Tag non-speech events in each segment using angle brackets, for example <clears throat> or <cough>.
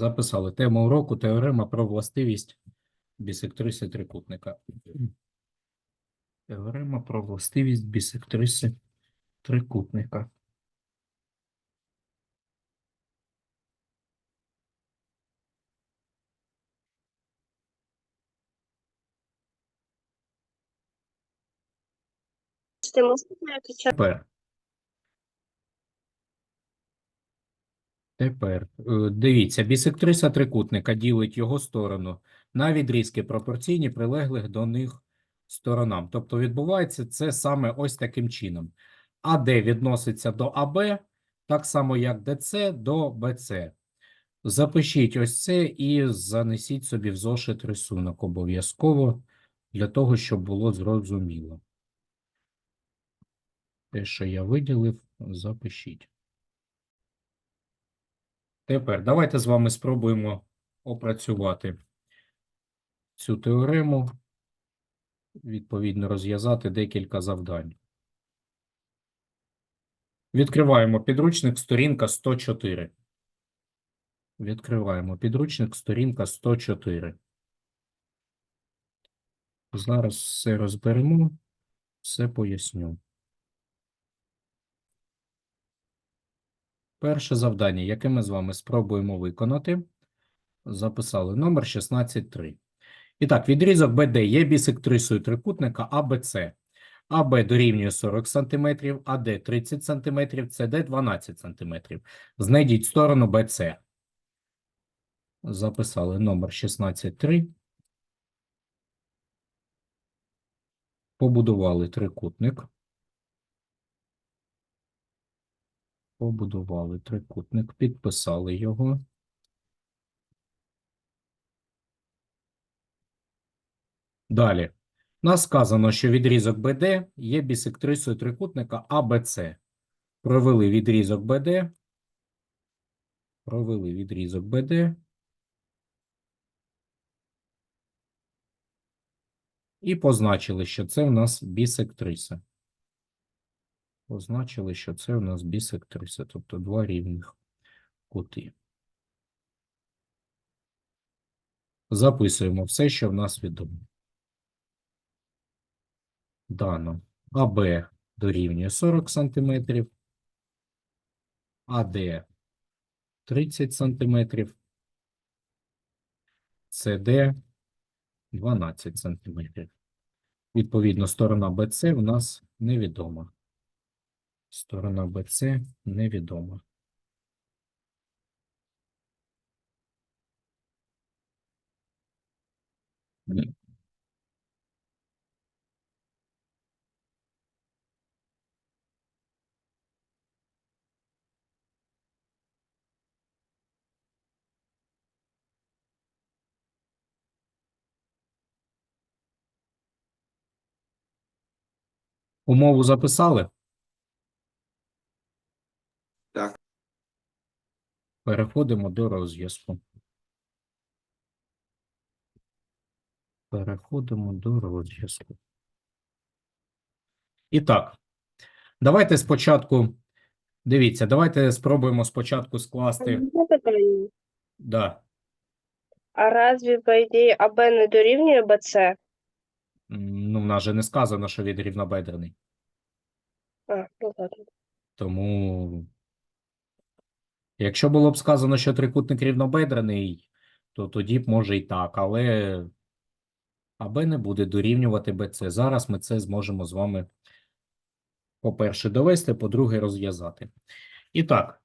Записали тему уроку теорема про властивість бісектриси трикутника. Теорема про властивість бісектриси трикутника. Тепер. Тепер е, дивіться, бісектриса трикутника ділить його сторону на відрізки пропорційні прилеглих до них сторонам. Тобто відбувається це саме ось таким чином. АД відноситься до АБ, так само як ДЦ до БЦ. Запишіть ось це і занесіть собі в зошит рисунок обов'язково для того, щоб було зрозуміло. Те, що я виділив, запишіть. Тепер давайте з вами спробуємо опрацювати цю теорему, відповідно розв'язати декілька завдань. Відкриваємо підручник, сторінка 104. Відкриваємо підручник, сторінка 104. Зараз все розберемо, все поясню. Перше завдання, яке ми з вами спробуємо виконати, записали номер 16.3. І так, відрізок БД є бісектрисою трикутника АБЦ. АБ дорівнює 40 см, АД 30 см, СД 12 см. Знайдіть сторону БЦ. Записали номер 16.3. Побудували трикутник. Побудували трикутник, підписали його. Далі. Нас сказано, що відрізок БД є бісектрисою трикутника АБЦ. Провели відрізок БД. Провели відрізок БД. І позначили, що це в нас бісектриса. Позначили, що це у нас бісектриса, тобто два рівних кути. Записуємо все, що в нас відомо. Дано АБ дорівнює 40 см, АД 30 см, СД 12 см. Відповідно, сторона БЦ у нас невідома. Сторона БЦ невідома. Умову записали? Переходимо до розв'язку. Переходимо до розв'язку. І так, давайте спочатку, дивіться, давайте спробуємо спочатку скласти, да, А разве, по ідеї, АБ не дорівнює БЦ? ну, в нас же не сказано, що він рівнобедрений. А, ну ладно. Тому, якщо було б сказано, що трикутник рівнобедрений, то тоді б може і так, але АБ не буде дорівнювати БЦ. Зараз ми це зможемо з вами, по-перше, довести, по-друге, розв'язати. І так,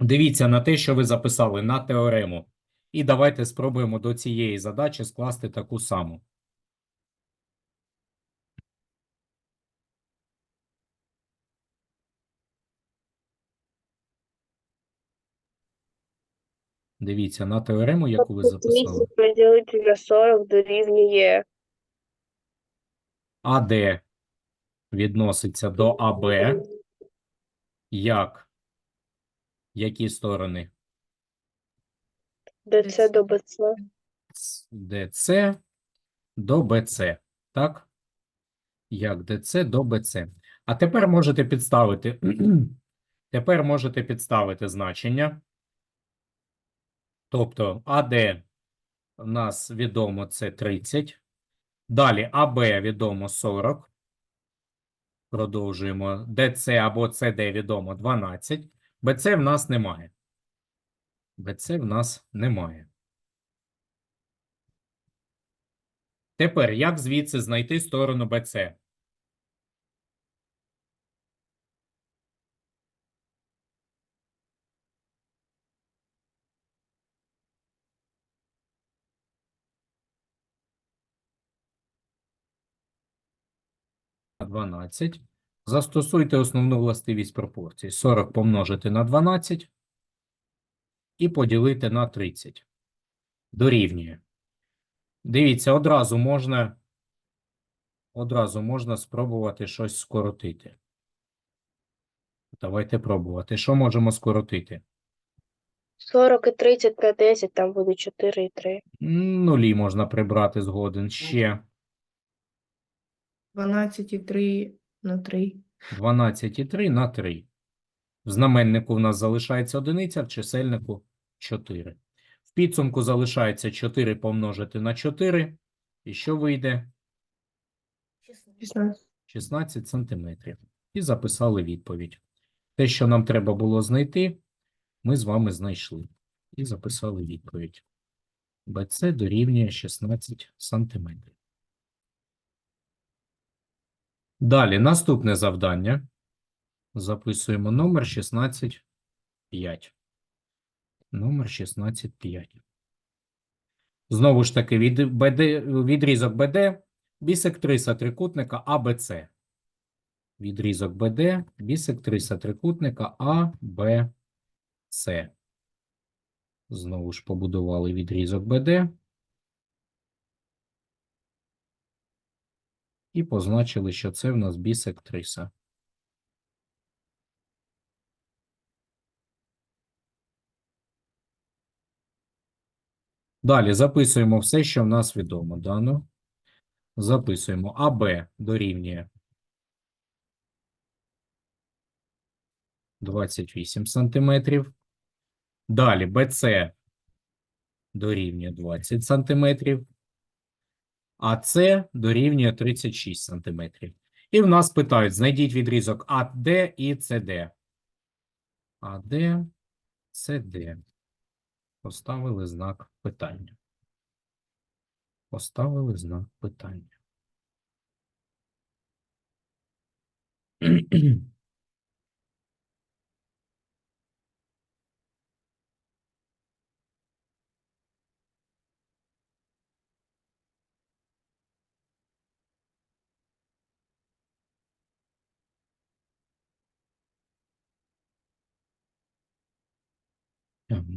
дивіться на те, що ви записали на теорему. І давайте спробуємо до цієї задачі скласти таку саму. Дивіться на теорему, яку ви записали. 200 поділити на 40 дорівнює АД відноситься до АБ як які сторони? ДЦ до БЦ. ДЦ до БЦ, так? Як ДЦ до БЦ. А тепер можете підставити, <clears throat> тепер можете підставити значення Тобто АД у нас відомо це 30. Далі АБ відомо 40. Продовжуємо. ДЦ або ЦД відомо 12. БЦ в нас немає. БЦ в нас немає. Тепер як звідси знайти сторону БЦ? 12. Застосуйте основну властивість пропорцій. 40 помножити на 12 і поділити на 30. Дорівнює. Дивіться, одразу можна, одразу можна спробувати щось скоротити. Давайте пробувати. Що можемо скоротити? 40 і 30 на 10, там буде 4 і 3. Нулі можна прибрати згоден. Ще 12 і 3 на 3. 12,3 на 3. В знаменнику в нас залишається одиниця, в чисельнику 4. В підсумку залишається 4 помножити на 4. І що вийде? 16. 16 сантиметрів. І записали відповідь. Те, що нам треба було знайти, ми з вами знайшли. І записали відповідь. БЦ дорівнює 16 сантиметрів. Далі, наступне завдання. Записуємо номер 16.5. Номер 16.5. Знову ж таки, від БД, відрізок БД, бісектриса трикутника АБЦ. Відрізок БД, бісектриса трикутника АБЦ. Знову ж побудували відрізок БД. І позначили, що це в нас бісектриса. Далі записуємо все, що в нас відомо. Дано. Записуємо АБ дорівнює 28 сантиметрів. Далі БЦ дорівнює 20 сантиметрів. А С дорівнює 36 сантиметрів. І в нас питають, знайдіть відрізок АД і СД. АД, СД. Поставили знак питання. Поставили знак питання. <clears throat>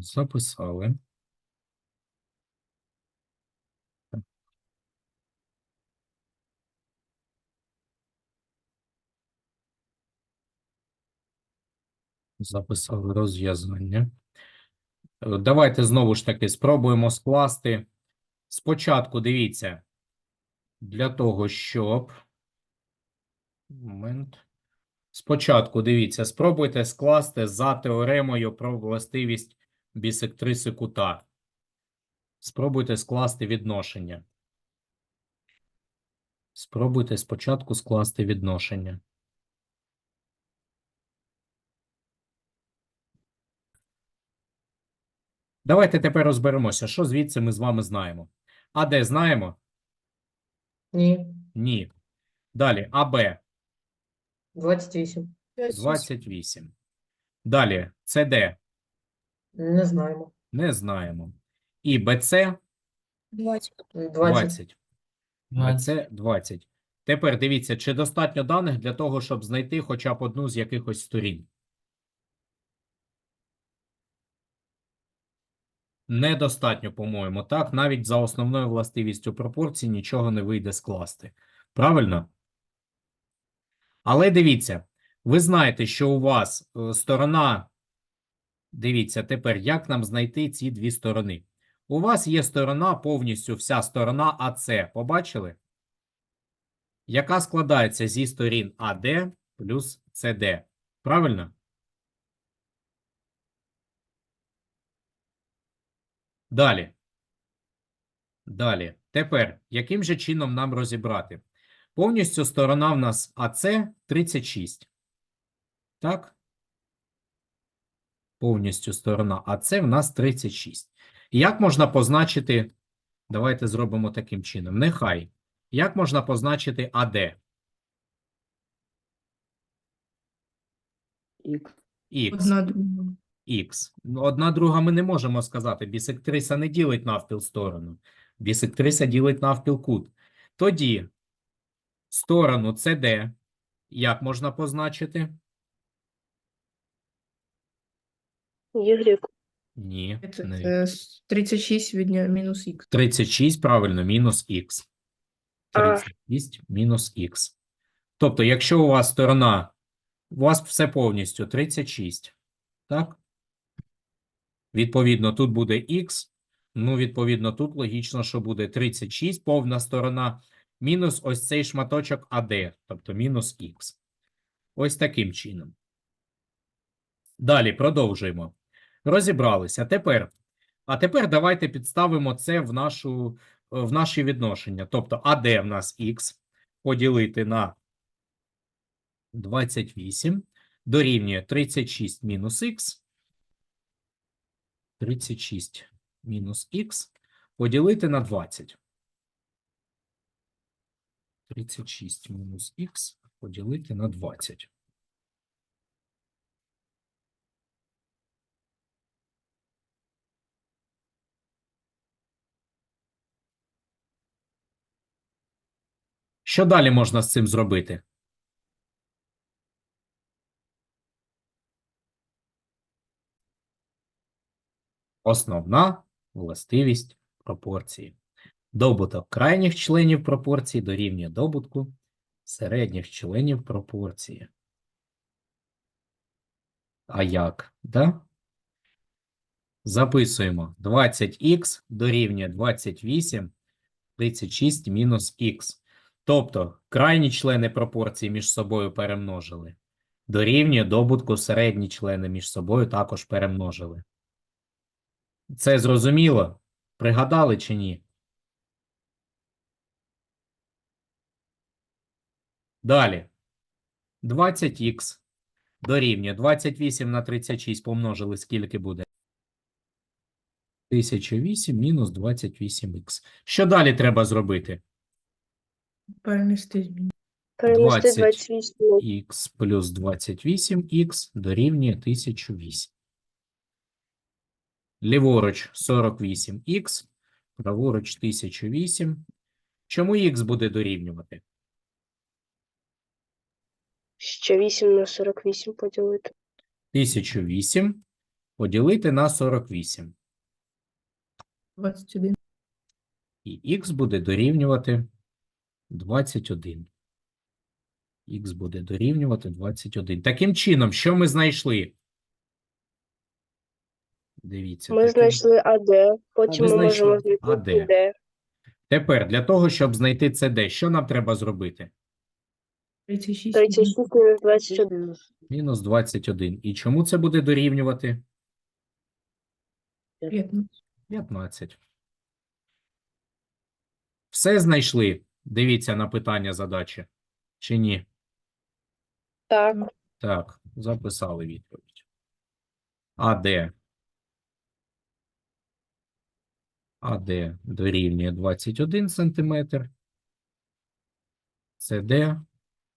Записали. Записали розв'язання. Е, Давайте знову ж таки спробуємо скласти. Спочатку дивіться, для того, щоб. Момент. Спочатку дивіться, спробуйте скласти за теоремою про властивість бісектриси кута. Спробуйте скласти відношення. Спробуйте спочатку скласти відношення. Давайте тепер розберемося, що звідси ми з вами знаємо. А де знаємо? Ні. Ні. Далі АБ 28. 28. Далі СД Не знаємо. не знаємо. І БЦ 20. 20. 20. БЦ 20. Тепер дивіться, чи достатньо даних для того, щоб знайти хоча б одну з якихось сторін. Недостатньо, по-моєму, так? Навіть за основною властивістю пропорцій нічого не вийде скласти. Правильно? Але дивіться, ви знаєте, що у вас е, сторона. Дивіться, тепер як нам знайти ці дві сторони? У вас є сторона, повністю вся сторона АС. Побачили? Яка складається зі сторін АД плюс СД. Правильно? Далі. Далі. Тепер, яким же чином нам розібрати? Повністю сторона в нас АЦ 36. Так? Повністю сторона АЦ в нас 36. Як можна позначити? Давайте зробимо таким чином. Нехай. Як можна позначити АД? Х. Х. Одна друга. Х. Ну, Одна друга ми не можемо сказати. Бісектриса не ділить навпіл сторону. Бісектриса ділить навпіл кут. Тоді сторону CD як можна позначити? Y. Ні. Це, не. це 36 відня мінус х. 36, правильно, мінус х. А. 36 мінус х. Тобто, якщо у вас сторона, у вас все повністю 36, так? Відповідно, тут буде х, ну, відповідно, тут логічно, що буде 36, повна сторона, мінус ось цей шматочок АД, тобто мінус х. Ось таким чином. Далі продовжуємо. Розібралися. Тепер, а тепер давайте підставимо це в, нашу, в наші відношення. Тобто АД в нас х поділити на 28 дорівнює 36 мінус х. 36 мінус х поділити на 20. 36 мінус х поділити на 20. Що далі можна з цим зробити? Основна властивість пропорції. Добуток крайніх членів пропорції дорівнює добутку середніх членів пропорції. А як? Да? Записуємо 20х дорівнює 28, 36 мінус х. Тобто крайні члени пропорції між собою перемножили. Дорівнює добутку середні члени між собою також перемножили. Це зрозуміло? Пригадали чи ні? Далі. 20х дорівнює 28 на 36 помножили, скільки буде? 1008 мінус 28х. Що далі треба зробити? Перенести зміни. Перенести 20. 28. х плюс 28х дорівнює 1008. Ліворуч 48х, праворуч 1008. Чому х буде дорівнювати? Ще 8 на 48 поділити. 1008 поділити на 48. 21. І х буде дорівнювати 21. Х буде дорівнювати 21. Таким чином, що ми знайшли? Дивіться. Ми таким- знайшли АД, потім ви ми можемо знайти AD. д. Тепер для того, щоб знайти CD, що нам треба зробити? 36. 36 мінус 21. Мінус Мінус 21. І чому це буде дорівнювати? 15. 15. Все знайшли? Дивіться на питання задачі. Чи ні? Так, Так, записали відповідь. АД. АД дорівнює 21 см. СД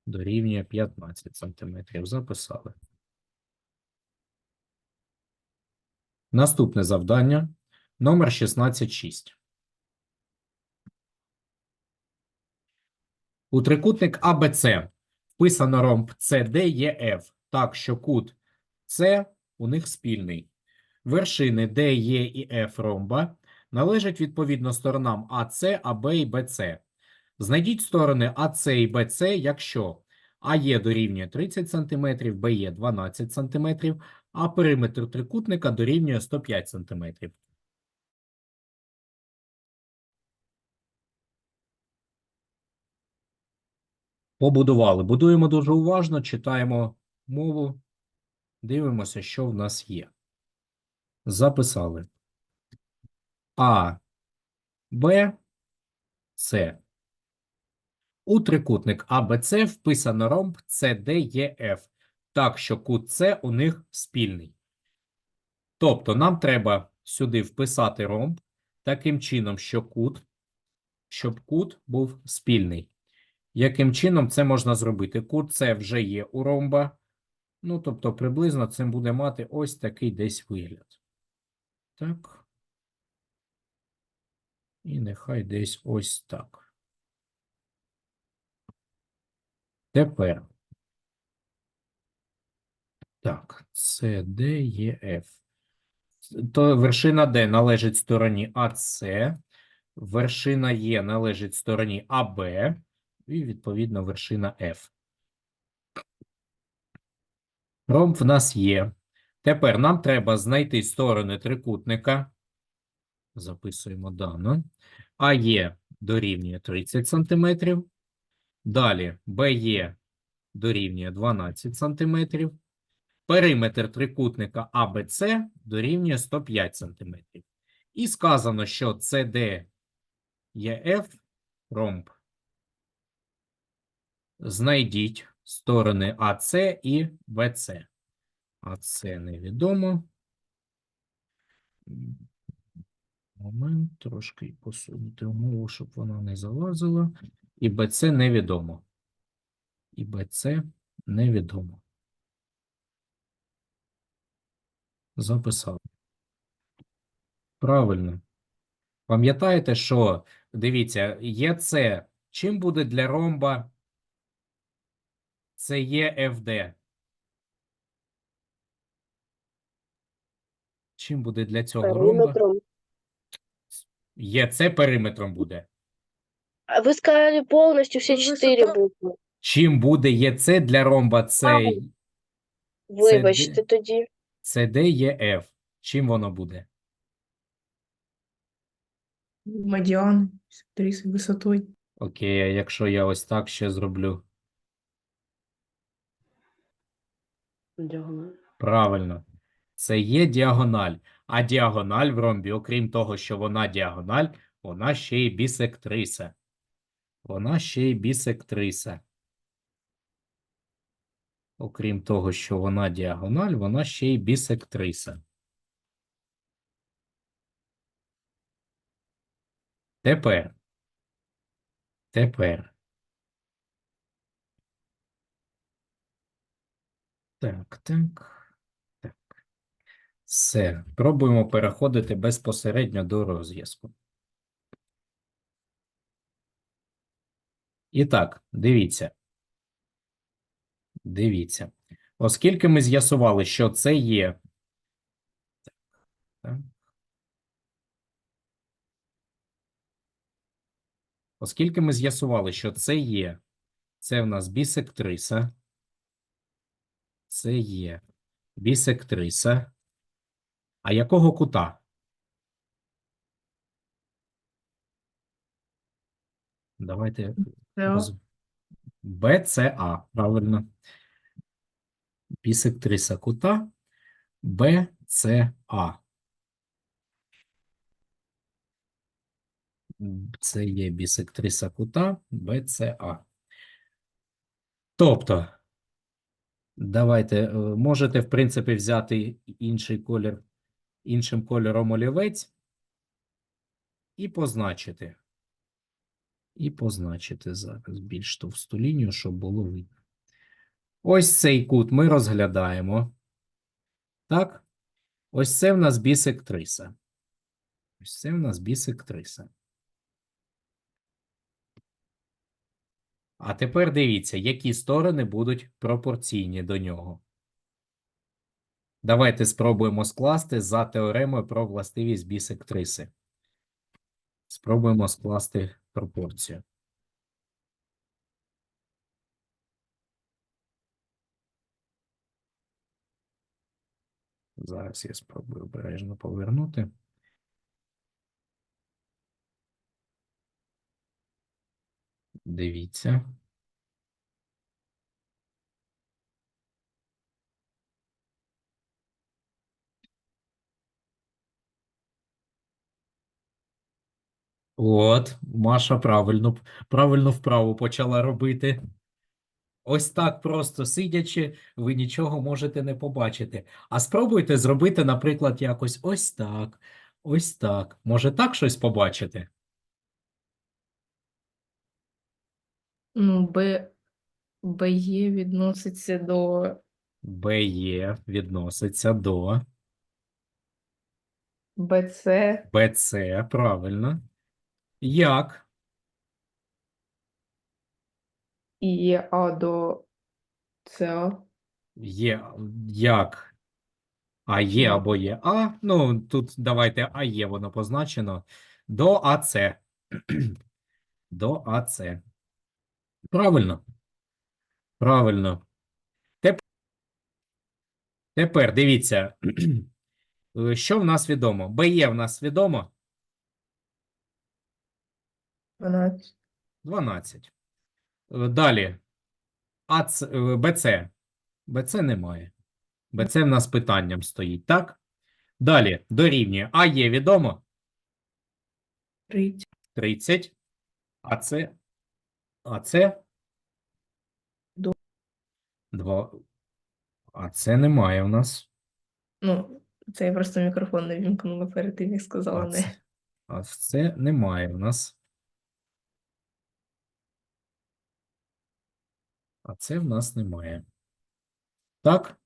дорівнює 15 см. Записали. Наступне завдання. Номер 16.6. У трикутник АБЦ вписано ромб CDEF, так що кут С у них спільний. Вершини D, E і F ромба належать відповідно сторонам АС, АБ і БЦ. Знайдіть сторони АС і БЦ, якщо АЕ дорівнює 30 см, БЕ 12 см, а периметр трикутника дорівнює 105 см. Побудували. Будуємо дуже уважно, читаємо мову, дивимося, що в нас є. Записали. А, Б, С. У трикутник АБЦ вписано ромб CDEF, так що кут С у них спільний. Тобто нам треба сюди вписати ромб таким чином, що кут, щоб кут був спільний. Яким чином це можна зробити? Кут С вже є у ромба. Ну, тобто, приблизно це буде мати ось такий десь вигляд. Так. І нехай десь ось так. Тепер. Так, С, Д, Е, Ф. То вершина Д належить стороні АС, вершина Е належить стороні АБ, і, відповідно, вершина F. Ромб в нас є. Тепер нам треба знайти сторони трикутника. Записуємо дано. АЕ дорівнює 30 см. Далі БЕ дорівнює 12 см. Периметр трикутника АБЦ дорівнює 105 см. І сказано, що CD ЄФ ромб. Знайдіть сторони АЦ і БЦ. АЦ невідомо. Момент трошки посунути умову, щоб вона не залазила. І БЦ невідомо. І БЦ невідомо. Записав. Правильно. Пам'ятаєте, що, дивіться, ЄЦ чим буде для ромба це є ФД? Чим буде для цього ромба? Периметром. ЄЦ периметром буде. А вы сказали полностью все Ну, четыре высота. буквы. Чим буде ЄЦ для ромба це Вибачте де- тоді. ЦД ЄФ? Чим воно буде? Медіан, актриси висотою. Окей, а якщо я ось так ще зроблю? Діагональ. Правильно. Це є діагональ. А діагональ в ромбі, окрім того, що вона діагональ, вона ще й бісектриса. Вона ще й бісектриса. Окрім того, що вона діагональ, вона ще й бісектриса. Тепер. Тепер. Так, так. Так. Все. Пробуємо переходити безпосередньо до розв'язку. І так, дивіться. Дивіться. Оскільки ми з'ясували, що це є. Так. Оскільки ми з'ясували, що це є, це в нас бісектриса. Це є бісектриса. А якого кута? Давайте роз- БЦА, правильно. Бісектриса кута БЦА. Це є бісектриса кута БЦА. Тобто, давайте, е, можете, в принципі, взяти інший колір, іншим кольором олівець і позначити. І позначити зараз більш товсту лінію, щоб було видно. Ось цей кут ми розглядаємо. Так? Ось це в нас бісектриса. Ось це в нас бісектриса. А тепер дивіться, які сторони будуть пропорційні до нього. Давайте спробуємо скласти за теоремою про властивість бісектриси. Спробуємо скласти пропорцію. Зараз я спробую обережно повернути. Дивіться. От, Маша правильно, правильно вправу почала робити. Ось так просто сидячи, ви нічого можете не побачити. А спробуйте зробити, наприклад, якось ось так, ось так. Може так щось побачити? Ну, Б, БЕ відноситься до БЕ відноситься до БЦ, БЦ, правильно. Як? і А до ЦА. Є, як? А є або є А. Ну, тут давайте А є, воно позначено. До АЦ. <clears throat> До АЦ. Правильно. Правильно. Тепер дивіться, Е, що в нас відомо? БЕ в нас відомо 12. 12. Е, Далі. АЦ, е, БЦ. БЦ немає. БЦ в нас питанням стоїть, так? Далі дорівнює. А є відомо 30. 30. А це. А це. 2. А це немає в нас. Ну, це я просто мікрофон не вімкнула перед тим, як сказала А не. це, а це немає в нас. А це в нас немає. Так?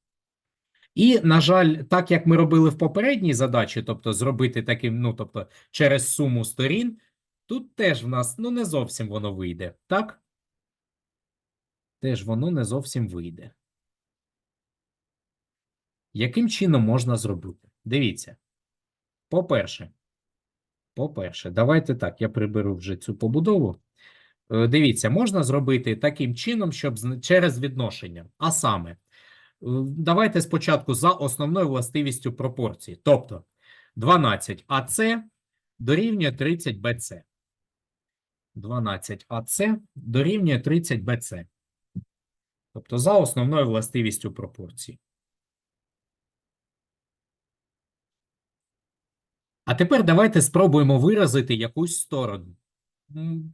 І, на жаль, так як ми робили в попередній задачі, тобто зробити таким, ну, тобто через суму сторін, тут теж в нас, ну, не зовсім воно вийде. Так? Теж воно не зовсім вийде. Яким чином можна зробити? Дивіться. По-перше, по-перше, давайте так, я приберу вже цю побудову. Е, Дивіться, можна зробити таким чином, щоб через відношення. А саме, е, давайте спочатку за основною властивістю пропорції. Тобто 12 АЦ дорівнює 30 БЦ. 12 АЦ дорівнює 30 БЦ. Тобто за основною властивістю пропорції. А тепер давайте спробуємо виразити якусь сторону.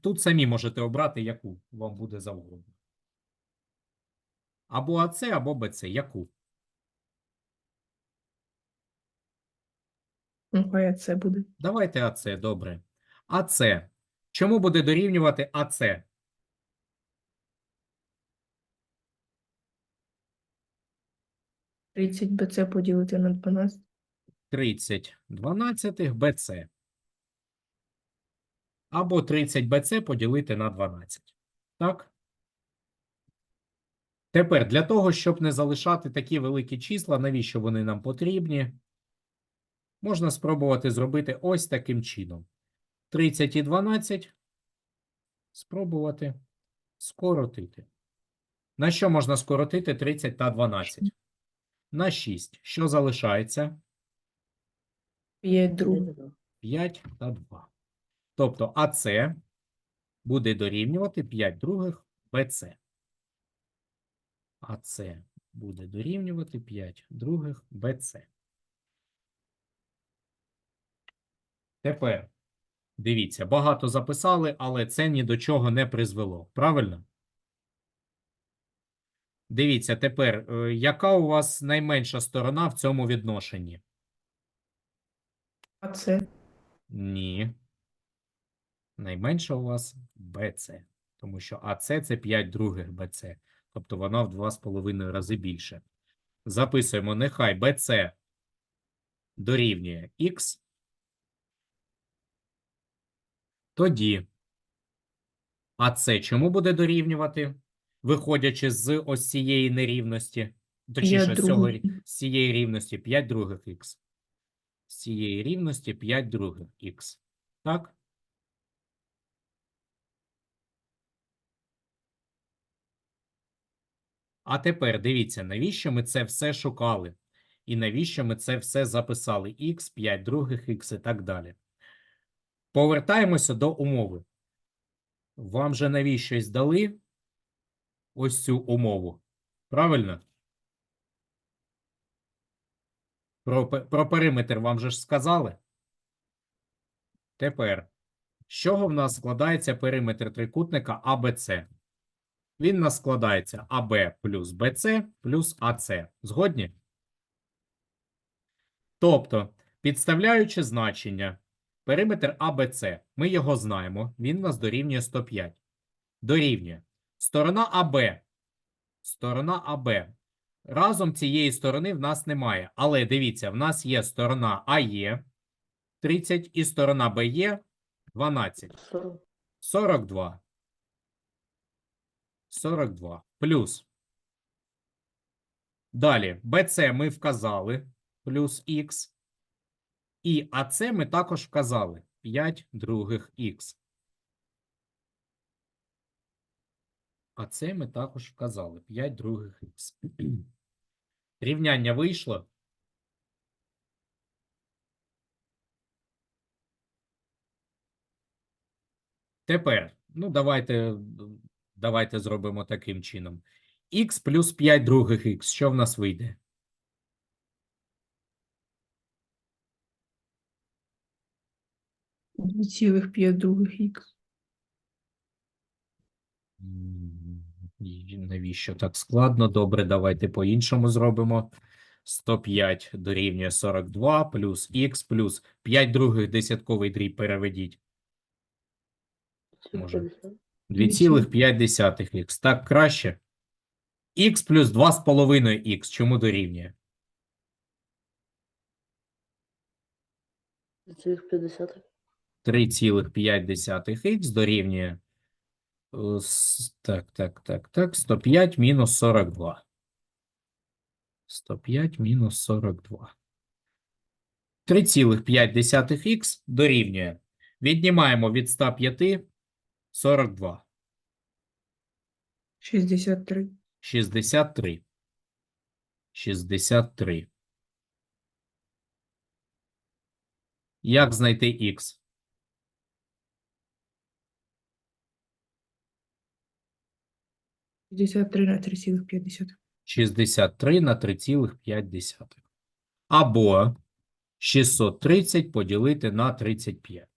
Тут самі можете обрати, яку вам буде завгодно. Або АЦ, або БЦ. Яку? Ну, хай це буде. Давайте АЦ, добре. АЦ. Чому буде дорівнювати АЦ? 30 БЦ поділити на 12. 30 дванадцятих БЦ. Або 30 БЦ поділити на 12. Так? Тепер для того, щоб не залишати такі великі числа, навіщо вони нам потрібні? Можна спробувати зробити ось таким чином. 30 і 12 спробувати скоротити. На що можна скоротити 30 та 12? На 6. Що залишається? 5 других. 5 та 2. Тобто АЦ буде дорівнювати 5 других БЦ. АЦ буде дорівнювати 5 других БЦ. Тепер, дивіться, багато записали, але це ні до чого не призвело. Правильно? Дивіться, тепер, е, яка у вас найменша сторона в цьому відношенні? А це Ні. Найменше у вас БЦ. Тому що АЦ це 5 других БЦ. Тобто вона в 2,5 рази більше. Записуємо, нехай БЦ дорівнює Х. Тоді АЦ чому буде дорівнювати, виходячи з ось цієї нерівності? Точніше, з, цього, з цієї рівності 5 других х. З цієї рівності 5 других х. Так? А тепер дивіться, навіщо ми це все шукали? І навіщо ми це все записали? х, 5 других х і так далі. Повертаємося до умови. Вам же навіщось дали ось цю умову. Правильно? Про, про периметр вам же ж сказали. Тепер, з чого в нас складається периметр трикутника АБЦ? Він у нас складається АБ плюс БЦ плюс АЦ. Згодні? Тобто, підставляючи значення, периметр АБЦ, ми його знаємо, він у нас дорівнює 105. Дорівнює. Сторона АБ. Сторона АБ. Разом цієї сторони в нас немає. Але дивіться, в нас є сторона АЄ 30 і сторона БЄ 12. 42. 42. Плюс. Далі. БЦ ми вказали. Плюс х. І АЦ ми також вказали. 5 других х. А це ми також вказали. 5 других х. Рівняння вийшло. Тепер, ну, давайте, давайте зробимо таким чином. х плюс 5 других х. Що в нас вийде? Дві цілих п'ять других х. Навіщо так складно? Добре, давайте по-іншому зробимо. 105 дорівнює 42 плюс х плюс 5 других десятковий дріб переведіть. Може. 2,5 х. Так краще. х плюс 2,5 х. Чому дорівнює? 2,5. 3,5 х дорівнює. е, Так, так, так, так. 105 мінус 42. 105 мінус 42. 3,5 х дорівнює. Віднімаємо від 105 42. 63. 63. 63. Як знайти х? 63 на 3,5. 63 на 3,5. Або 630 поділити на 35.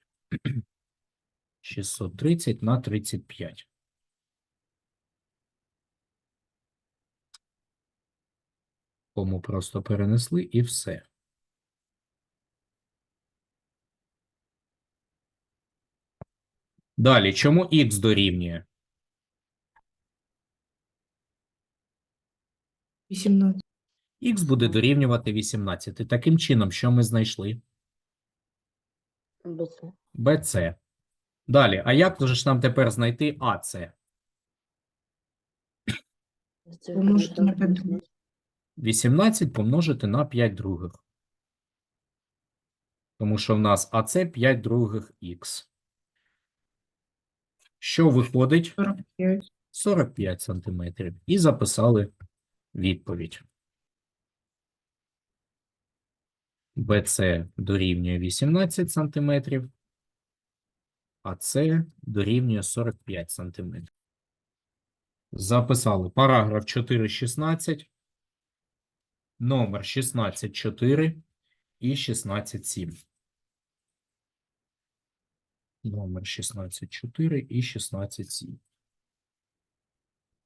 630 <clears throat> на 35. Кому просто перенесли і все. Далі, чому х дорівнює? 18. Х буде дорівнювати 18. Таким чином, що ми знайшли? БЦ. Далі, а як же ж нам тепер знайти АЦ? Помножити на 5 других. 18 помножити на 5 других. Тому що в нас АЦ 5 других х. Що виходить? 45. 45 сантиметрів. І записали відповідь. BC дорівнює 18 сантиметрів, а С дорівнює 45 сантиметрів. Записали параграф 4.16, номер 16.4 і 16.7. Номер 16.4 і 16.7.